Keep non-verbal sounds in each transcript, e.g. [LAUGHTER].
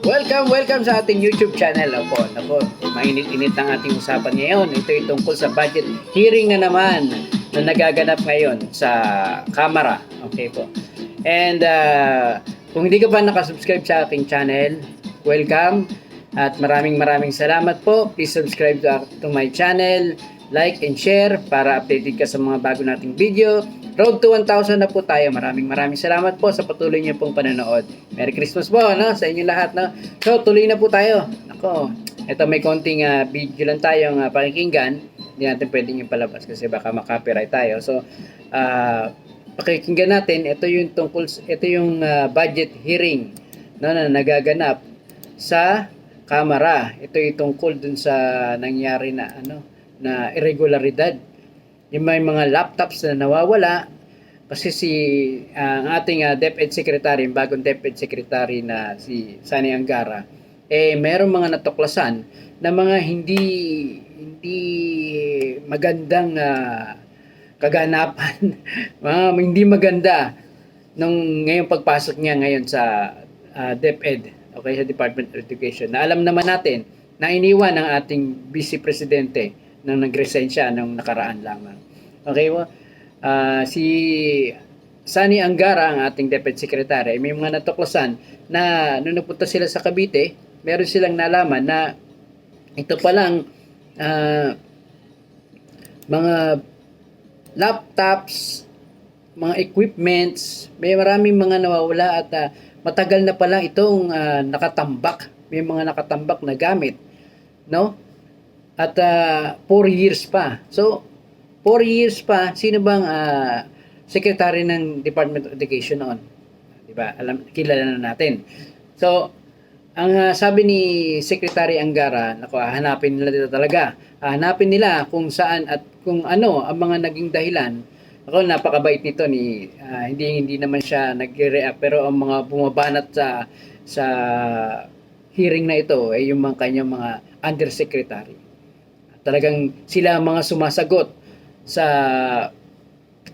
Welcome, welcome sa ating YouTube channel. Opo, nako, mainit-init ang ating usapan ngayon. Ito ay tungkol sa budget hearing na naman na nagaganap ngayon sa Kamara. Okay po. And uh, kung hindi ka pa nakasubscribe sa aking channel, welcome. At maraming maraming salamat po. Please subscribe to, to my channel, like and share para updated ka sa mga bago nating video. Road to 1,000 na po tayo. Maraming maraming salamat po sa patuloy niyo pong panonood. Merry Christmas po no, sa inyo lahat. No? So, tuloy na po tayo. Nako, ito may konting ah, video lang tayong uh, pakikinggan. Hindi natin pwedeng yung palabas kasi baka makopyright tayo. So, ah pakikinggan natin. Ito yung tungkol, ito yung ah, budget hearing no, na nagaganap sa Kamara. Ito yung tungkol dun sa nangyari na ano na irregularidad yung may mga laptops na nawawala kasi si ang ating uh, DepEd Secretary, yung bagong DepEd Secretary na si Sani Angara, eh merong mga natuklasan na mga hindi hindi magandang ah, kaganapan, [LAUGHS] mga hindi maganda nung ngayong pagpasok niya ngayon sa ah, DepEd, okay, sa Department of Education. Na alam naman natin na iniwan ng ating Vice Presidente nang nag-resign siya nung nakaraan lamang. Okay po? Ah, si Sani Angara, ang ating Deputy Secretary, may mga natuklasan na nung nagpunta sila sa Cavite, meron silang nalaman na ito palang ah, mga laptops, mga equipments, may maraming mga nawawala at ah, matagal na pala itong ah, nakatambak. May mga nakatambak na gamit, no? At 4 years pa. So, 4 years pa, sino bang ah, secretary ng Department of Education noon? 'Di ba? Alam kilala na natin. So, ang ah, sabi ni Secretary Angara, nako, hanapin nila dito talaga. Hanapin nila kung saan at kung ano ang mga naging dahilan. Ako napakabait nito ni ah, hindi hindi naman siya nagre-react pero ang mga bumabanat sa sa hearing na ito ay yung mga kanyang mga undersecretary. Talagang sila ang mga sumasagot sa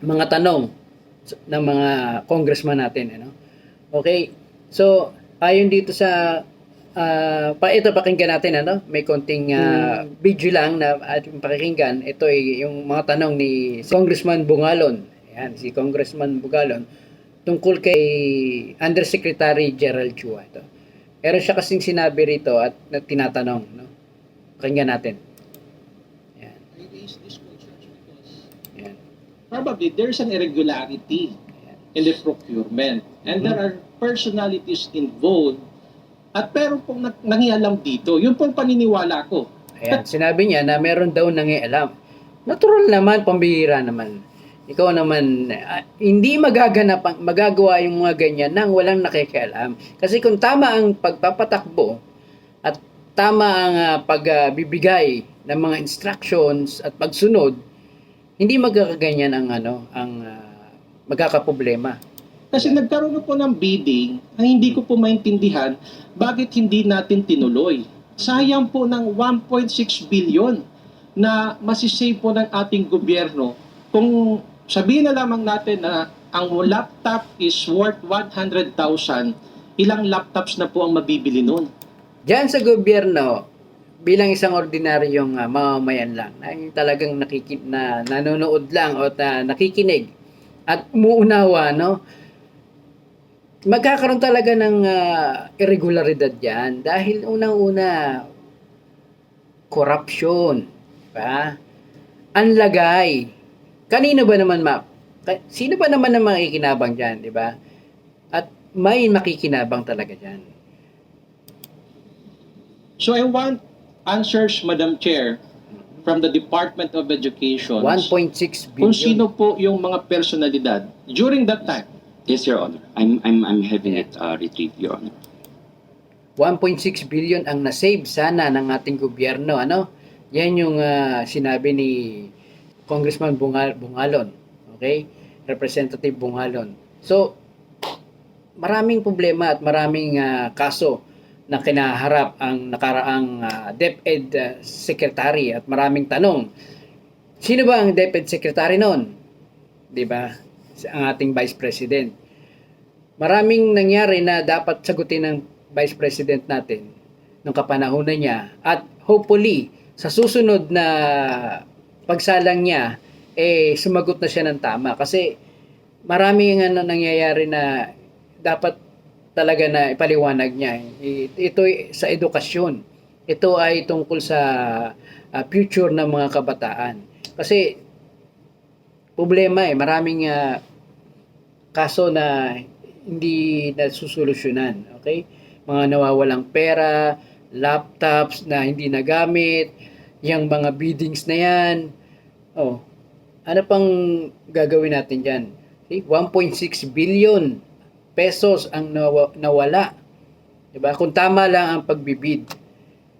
mga tanong ng mga congressman natin ano. Okay? So, ayon dito sa ah, pa ito pakinggan natin ano, may konting ah, video lang na ating pakikinggan. Ito ay yung mga tanong ni Congressman Bungalon. Ayan, si Congressman Bungalon tungkol kay Undersecretary Gerald Chua ito. Meron siya kasing sinabi rito at na tinatanong, no? Pakinggan natin. Ayan. I raise these concerns because Ayan. probably there's an irregularity in the procurement and there are personalities involved at pero pong nangialam dito, yun pong paniniwala ko. Ayan, sinabi niya na meron daw nangialam. Natural naman, pambihira naman. Ikaw naman, ah, hindi magaganap, magagawa yung mga ganyan nang walang nakikialam. Kasi kung tama ang pagpapatakbo at tama ang ah, pagbibigay ng mga instructions at pagsunod, hindi magkakaganyan ang ano, ang ah, magkakaproblema. Kasi nagkaroon na po ng bidding na hindi ko po maintindihan bakit hindi natin tinuloy. Sayang po ng 1.6 billion na masisave po ng ating gobyerno kung sabihin na lamang natin na ang laptop is worth 100,000, ilang laptops na po ang mabibili nun? Diyan sa gobyerno, bilang isang ordinaryong uh, mamamayan lang, yung talagang nakiki na nanonood lang o ta, nakikinig at umuunawa, no? Magkakaroon talaga ng ah, irregularidad diyan dahil unang-una corruption, ba? Ang lagay. Kanino ba naman, Map? Sino ba naman ang makikinabang diyan, di ba? At may makikinabang talaga diyan. So I want answers, Madam Chair, from the Department of Education 1.6 billion. kung sino po yung mga personalidad during that time. Yes, Your Honor. I'm I'm I'm having it uh, retrieved, Your Honor. 1.6 billion ang nasave sana ng ating gobyerno. Ano? Yan yung ah, sinabi ni Congressman Bungal Bungalon. Okay? Representative Bungalon. So, maraming problema at maraming ah, kaso na kinaharap ang nakaraang ah, DepEd ah, Secretary at maraming tanong. Sino ba ang DepEd Secretary noon? 'Di ba? Ang ating Vice President. Maraming nangyari na dapat sagutin ng Vice President natin nung kapanahonan niya at hopefully sa susunod na pagsalang niya eh sumagot na siya ng tama kasi marami nga na nangyayari na dapat talaga na ipaliwanag niya. Ito sa edukasyon. Ito ay tungkol sa ah, future ng mga kabataan. Kasi problema eh, maraming ah, kaso na hindi nasusolusyonan. Okay? Mga nawawalang pera, laptops na hindi nagamit, yung mga biddings na yan. Oh, ano pang gagawin natin dyan? Okay? 1.6 billion pesos ang nawa- nawala. Diba? Kung tama lang ang pagbibid.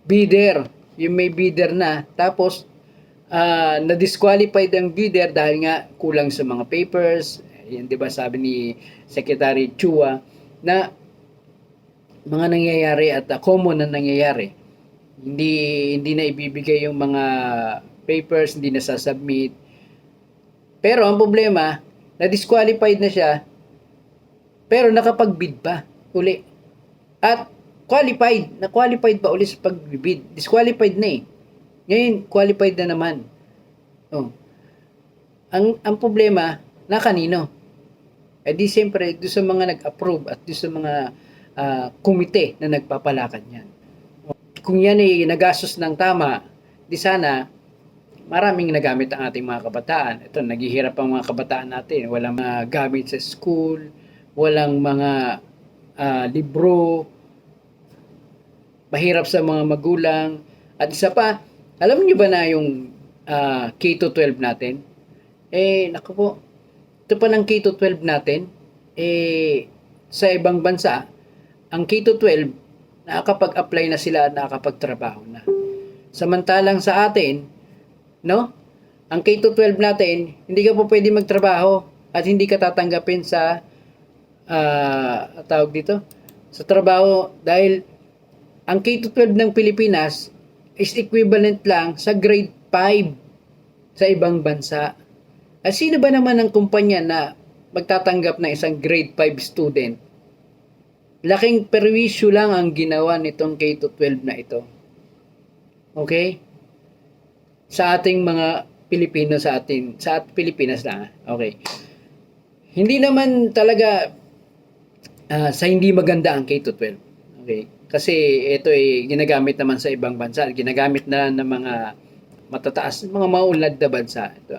Bidder, yung may bidder na, tapos ah, na-disqualified ang bidder dahil nga kulang sa mga papers. Yan, di ba sabi ni Secretary Chua na mga nangyayari at ah, common na nangyayari. Hindi hindi na ibibigay yung mga papers, hindi na sasubmit. Pero ang problema, na-disqualified na siya, pero nakapag-bid pa uli. At qualified, na-qualified pa uli sa pag-bid. Disqualified na eh. Ngayon, qualified na naman. Oh. Ang, ang problema, na kanino? Eh di siyempre, doon sa mga nag-approve at doon sa mga ah, komite na nagpapalakad yan. Kung yan ay nagastos ng tama, di sana maraming nagamit ang ating mga kabataan. Ito, naghihirap ang mga kabataan natin. Walang mga gamit sa school, walang mga ah, libro, mahirap sa mga magulang. At isa pa, alam niyo ba na yung ah, K-12 natin? Eh, naku po, ito pa ng K-12 natin, eh, sa ibang bansa, ang K-12, nakakapag-apply na sila at nakakapagtrabaho na. Samantalang sa atin, no? Ang K-12 natin, hindi ka po pwede magtrabaho at hindi ka tatanggapin sa ah tawag dito sa trabaho dahil ang K-12 ng Pilipinas is equivalent lang sa grade 5 sa ibang bansa. At sino ba naman ang kumpanya na magtatanggap ng isang grade 5 student? Laking perwisyo lang ang ginawa nitong K-12 na ito. Okay? Sa ating mga Pilipino sa atin, sa at Pilipinas lang. ah. Okay. Hindi naman talaga ah, sa hindi maganda ang K-12. Okay? Kasi ito ay ginagamit naman sa ibang bansa. Ginagamit na ng mga matataas, mga maunlad na bansa. Ito.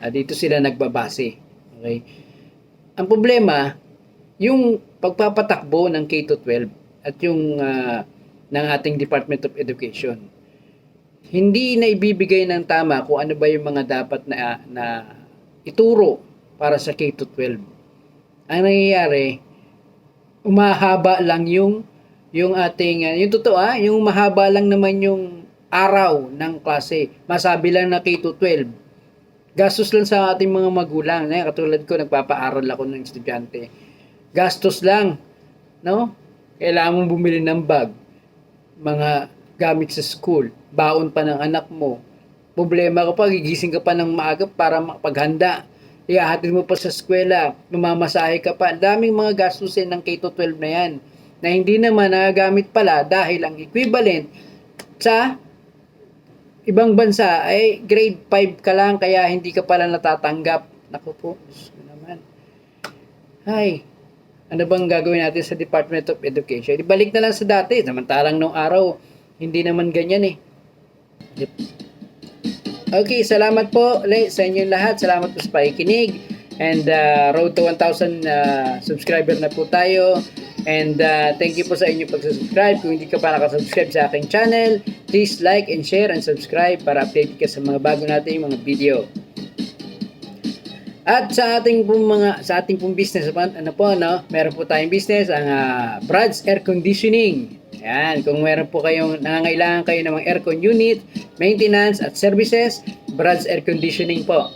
Ah, dito sila nagbabase. Okay? Ang problema, yung pagpapatakbo ng K-12 at yung ah, ng ating Department of Education, hindi na ibibigay ng tama kung ano ba yung mga dapat na, na ituro para sa K-12. Ang nangyayari, umahaba lang yung yung ating ah, yung totoo ah, yung mahaba lang naman yung araw ng klase. Masabi lang na K-12. Gastos lang sa ating mga magulang. Eh, katulad ko, nagpapaaral ako ng estudyante. Gastos lang. No? Kailangan mong bumili ng bag. Mga gamit sa school. Baon pa ng anak mo. Problema ka pa, gigising ka pa ng maaga para makapaghanda. Ihahatid mo pa sa eskwela. Mamamasahe ka pa. Daming mga gastusin ng K-12 na yan. Na hindi naman nagagamit pala dahil ang equivalent sa ibang bansa ay grade 5 ka lang kaya hindi ka pala natatanggap. Naku po, naman. Ay, ano bang gagawin natin sa Department of Education? Ibalik na lang sa dati. Samantalang nung araw, hindi naman ganyan eh. Yep. Okay, salamat po ulit sa inyong lahat. Salamat po sa pakikinig. And uh, road to 1,000 uh, subscriber na po tayo. And uh, thank you po sa inyong pag-subscribe. Kung hindi ka pa nakasubscribe sa aking channel, please like and share and subscribe para update ka sa mga bago nating mga video. At sa ating pong mga sa ating pong business ano po no, meron po tayong business ang uh, Brad's Air Conditioning. Ayan, kung meron po kayong nangangailangan kayo ng mga aircon unit, maintenance at services, Brad's Air Conditioning po.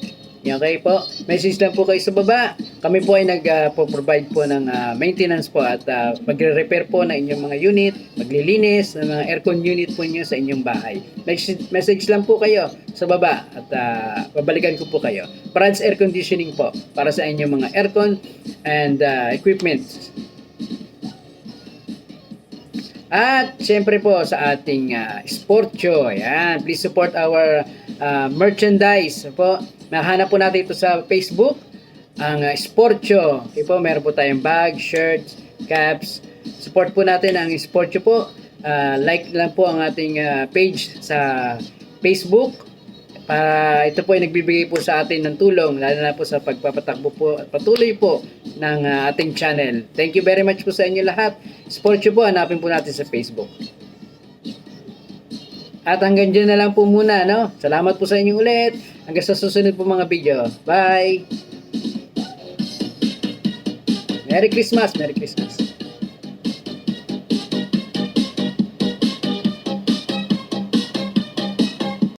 Yan okay po. Message lang po kayo sa baba. Kami po ay nag-provide po ng ah, maintenance po at ah, magre-repair po ng inyong mga unit, maglilinis ng mga aircon unit po niyo sa inyong bahay. Message, message lang po kayo sa baba at ah, babalikan ko po kayo. Brad's Air Conditioning po para sa inyong mga aircon and ah, equipment. At syempre po sa ating uh, sport show. Ayan, please support our ah, merchandise po. Nahanap po natin ito sa Facebook. Ang ah, sport show. Okay po, meron po tayong bag, shirts, caps. Support po natin ang sport show po. Ah, like lang po ang ating ah, page sa Facebook para ito po ay nagbibigay po sa atin ng tulong lalo na po sa pagpapatakbo po at patuloy po ng ah, ating channel. Thank you very much po sa inyo lahat. Sport po, hanapin po natin sa Facebook. At hanggang dyan na lang po muna, no? Salamat po sa inyo ulit. Hanggang sa susunod po mga video. Bye! Merry Christmas! Merry Christmas!